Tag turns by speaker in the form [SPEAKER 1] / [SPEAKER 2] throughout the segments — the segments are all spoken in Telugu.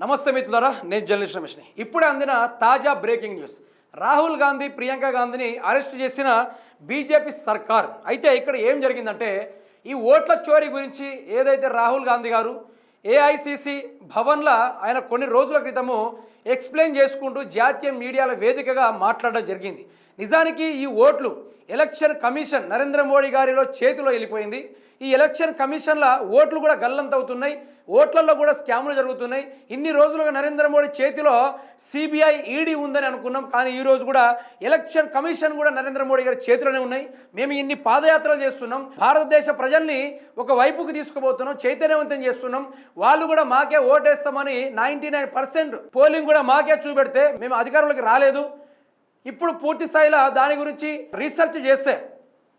[SPEAKER 1] నమస్తే మిత్రులారా నేను జర్నలిస్ట్ రమేష్ని. ఇప్పుడే అందిన తాజా బ్రేకింగ్ న్యూస్. రాహుల్ గాంధీ ప్రియాంక గాంధీని అరెస్ట్ చేసిన బీజేపీ సర్కార్. అయితే ఇక్కడ ఏం జరిగిందంటే ఈ ఓట్ల చోరీ గురించి ఏదైతే రాహుల్ గాంధీ గారు ఏఐసిసి భవన్ల ఆయన కొన్ని రోజుల క్రితము ఎక్స్ప్లెయిన్ చేసుకుంటూ జాతీయ మీడియాల వేదికగా మాట్లాడడం జరిగింది. నిజానికి ఈ ఓట్లు ఎలక్షన్ కమిషన్ నరేంద్ర మోడీ గారిలో చేతిలో వెళ్ళిపోయింది. ఈ ఎలక్షన్ కమిషన్ల ఓట్లు కూడా గల్లంతవుతున్నాయి. ఓట్లలో కూడా స్కాములు జరుగుతున్నాయి. ఇన్ని రోజులుగా నరేంద్ర మోడీ చేతిలో సిబిఐ ఈడీ ఉందని అనుకున్నాం. కానీ ఈరోజు కూడా ఎలక్షన్ కమిషన్ కూడా నరేంద్ర మోడీ గారి చేతిలోనే ఉన్నాయి. మేము ఇన్ని పాదయాత్రలు చేస్తున్నాం. భారతదేశ ప్రజల్ని ఒక వైపుకు తీసుకుపోతున్నాం. చైతన్యవంతం చేస్తున్నాం. వాళ్ళు కూడా మాకే ఓటేస్తామని నైంటీ నైన్ పర్సెంట్ పోలింగ్ కూడా మాకే చూపెడితే మేము అధికారంలోకి రాలేదు. ఇప్పుడు పూర్తి స్థాయిలో దాని గురించి రీసెర్చ్ చేస్తే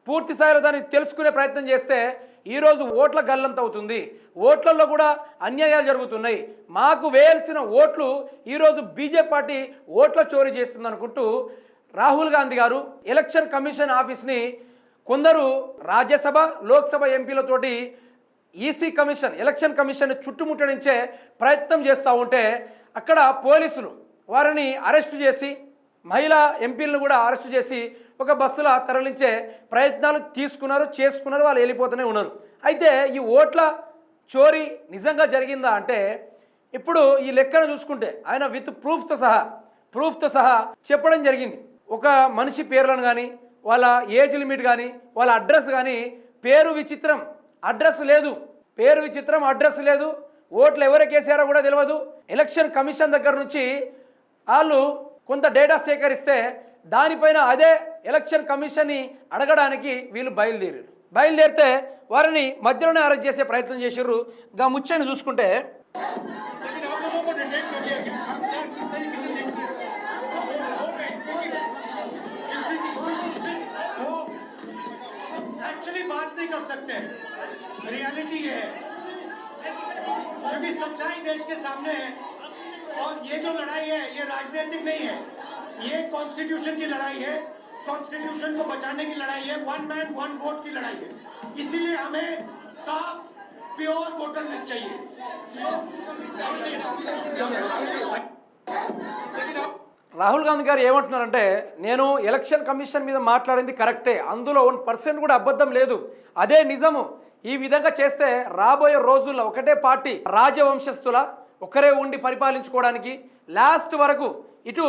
[SPEAKER 1] పూర్తి స్థాయిలో దాన్ని తెలుసుకునే ప్రయత్నం చేస్తే ఈరోజు ఓట్ల గల్లంత అవుతుంది. ఓట్లలో కూడా అన్యాయాలు జరుగుతున్నాయి. మాకు వేయాల్సిన ఓట్లు ఈరోజు బీజేపీ పార్టీ ఓట్ల చోరీ చేస్తుంది అనుకుంటూ రాహుల్ గాంధీ గారు ఎలక్షన్ కమిషన్ ఆఫీస్ని కొందరు రాజ్యసభ లోక్సభ ఎంపీలతోటి ఈసీ కమిషన్ ఎలక్షన్ కమిషన్ చుట్టుముట్టడించే ప్రయత్నం చేస్తూ ఉంటే అక్కడ పోలీసులు వారిని అరెస్టు చేసి మహిళా ఎంపీలను కూడా అరెస్ట్ చేసి ఒక బస్సులో తరలించే ప్రయత్నాలు తీసుకున్నారు చేసుకున్నారు వాళ్ళు వెళ్ళిపోతూనే ఉన్నారు. అయితే ఈ ఓట్ల చోరీ నిజంగా జరిగిందా అంటే ఇప్పుడు ఈ లెక్కను చూసుకుంటే ఆయన విత్ ప్రూఫ్తో సహా ప్రూఫ్తో సహా చెప్పడం జరిగింది. ఒక మనిషి పేర్లను కానీ వాళ్ళ ఏజ్ లిమిట్ కానీ వాళ్ళ అడ్రస్ కానీ పేరు విచిత్రం అడ్రస్ లేదు. పేరు విచిత్రం అడ్రస్ లేదు. ఓట్లు ఎవరికి వేసారో కూడా తెలియదు ఎలక్షన్ కమిషన్ దగ్గర నుంచి వాళ్ళు కొంత డేటా సేకరిస్తే దానిపైన అదే ఎలక్షన్ కమిషన్ని అడగడానికి వీళ్ళు బయలుదేరారు బయలుదేరితే వారిని మధ్యలోనే అరెస్ట్ చేసే ప్రయత్నం చేసారు గా ముచ్చని చూసుకుంటే
[SPEAKER 2] लेकिन आप लोगों को डिटेक्ट कर लिया कि हम क्या किस तरीके से देखते हैं
[SPEAKER 3] वो एक्चुअली बात नहीं कर सकते रियलिटी ये है क्योंकि सच्चाई देश के सामने है और ये जो लड़ाई है ये राजनीतिक नहीं है ये कॉन्स्टिट्यूशन की लड़ाई है कॉन्स्टिट्यूशन को बचाने की लड़ाई है वन मैन वन वोट की लड़ाई है इसीलिए हमें साफ प्योर वोटर लिस्ट चाहिए
[SPEAKER 1] రాహుల్ గాంధీ గారు ఏమంటున్నారంటే నేను ఎలక్షన్ కమిషన్ మీద మాట్లాడింది కరెక్టే అందులో వన్ పర్సెంట్ కూడా అబద్ధం లేదు అదే నిజము ఈ విధంగా చేస్తే రాబోయే రోజుల్లో ఒకటే పార్టీ రాజవంశస్థుల ఒకరే ఉండి పరిపాలించుకోవడానికి లాస్ట్ వరకు ఇటు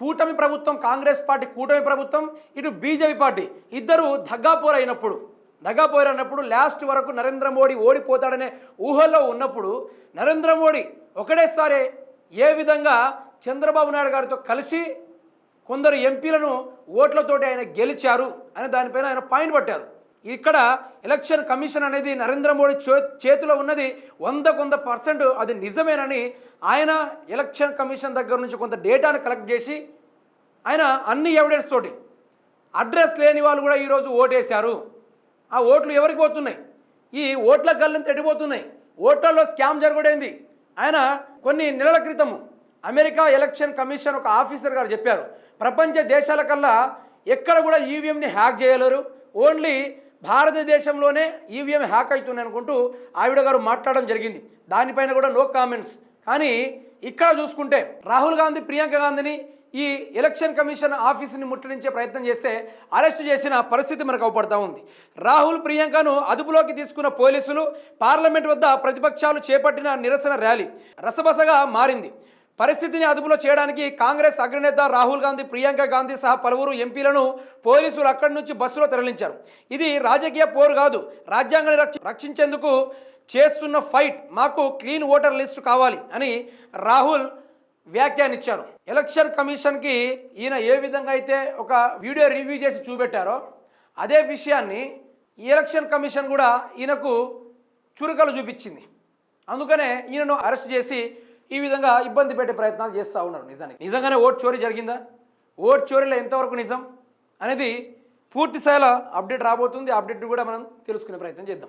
[SPEAKER 1] కూటమి ప్రభుత్వం కాంగ్రెస్ పార్టీ కూటమి ప్రభుత్వం ఇటు బీజేపీ పార్టీ ఇద్దరు దగ్గాపోరు అయినప్పుడు దగ్గాపోరు లాస్ట్ వరకు నరేంద్ర మోడీ ఓడిపోతాడనే ఊహల్లో ఉన్నప్పుడు నరేంద్ర మోడీ ఒకటేసారి ఏ విధంగా చంద్రబాబు నాయుడు గారితో కలిసి కొందరు ఎంపీలను ఓట్లతోటి ఆయన గెలిచారు అనే దానిపైన ఆయన పాయింట్ పట్టారు. ఇక్కడ ఎలక్షన్ కమిషన్ అనేది నరేంద్ర మోడీ చే చేతిలో ఉన్నది. వంద కొంత పర్సెంట్ అది నిజమేనని ఆయన ఎలక్షన్ కమిషన్ దగ్గర నుంచి కొంత డేటాను కలెక్ట్ చేసి ఆయన అన్ని ఎవిడెన్స్ తోటి అడ్రస్ లేని వాళ్ళు కూడా ఈరోజు ఓటేశారు. ఆ ఓట్లు ఎవరికి పోతున్నాయి? ఈ ఓట్ల గల్లంత తడిపోతున్నాయి. ఓట్లలో స్కామ్ జరగడైంది ఆయన కొన్ని నెలల క్రితము అమెరికా ఎలక్షన్ కమిషన్ ఒక ఆఫీసర్ గారు చెప్పారు. ప్రపంచ దేశాల కల్లా ఎక్కడ కూడా ఈవీఎంని హ్యాక్ చేయలేరు. ఓన్లీ భారతదేశంలోనే ఈవీఎం హ్యాక్ అవుతుంది అనుకుంటూ ఆవిడ గారు మాట్లాడడం జరిగింది. దానిపైన కూడా నో కామెంట్స్ కానీ ఇక్కడ చూసుకుంటే రాహుల్ గాంధీ ప్రియాంక గాంధీని ఈ ఎలక్షన్ కమిషన్ ఆఫీసుని ముట్టడించే ప్రయత్నం చేస్తే అరెస్ట్ చేసిన పరిస్థితి మనకు అవపడతా ఉంది. రాహుల్ ప్రియాంకను అదుపులోకి తీసుకున్న పోలీసులు పార్లమెంట్ వద్ద ప్రతిపక్షాలు చేపట్టిన నిరసన ర్యాలీ రసబసగా మారింది. పరిస్థితిని అదుపులో చేయడానికి కాంగ్రెస్ అగ్రనేత రాహుల్ గాంధీ ప్రియాంక గాంధీ సహా పలువురు ఎంపీలను పోలీసులు అక్కడి నుంచి బస్సులో తరలించారు. ఇది రాజకీయ పోరు కాదు రాజ్యాంగాన్ని రక్ష రక్షించేందుకు చేస్తున్న ఫైట్. మాకు క్లీన్ ఓటర్ లిస్టు కావాలి అని రాహుల్ వ్యాఖ్యానిచ్చారు. ఎలక్షన్ కమిషన్కి ఈయన ఏ విధంగా అయితే ఒక వీడియో రివ్యూ చేసి చూపెట్టారో అదే విషయాన్ని ఎలక్షన్ కమిషన్ కూడా ఈయనకు చురుకలు చూపించింది. అందుకనే ఈయనను అరెస్ట్ చేసి ఈ విధంగా ఇబ్బంది పెట్టే ప్రయత్నాలు చేస్తూ ఉన్నారు నిజానికి. నిజంగానే ఓట్ చోరీ జరిగిందా? ఓట్ చోరీలో ఎంతవరకు నిజం? అనేది పూర్తి స్థాయిలో అప్డేట్ రాబోతుంది. అప్డేట్ కూడా మనం తెలుసుకునే ప్రయత్నం చేద్దాం.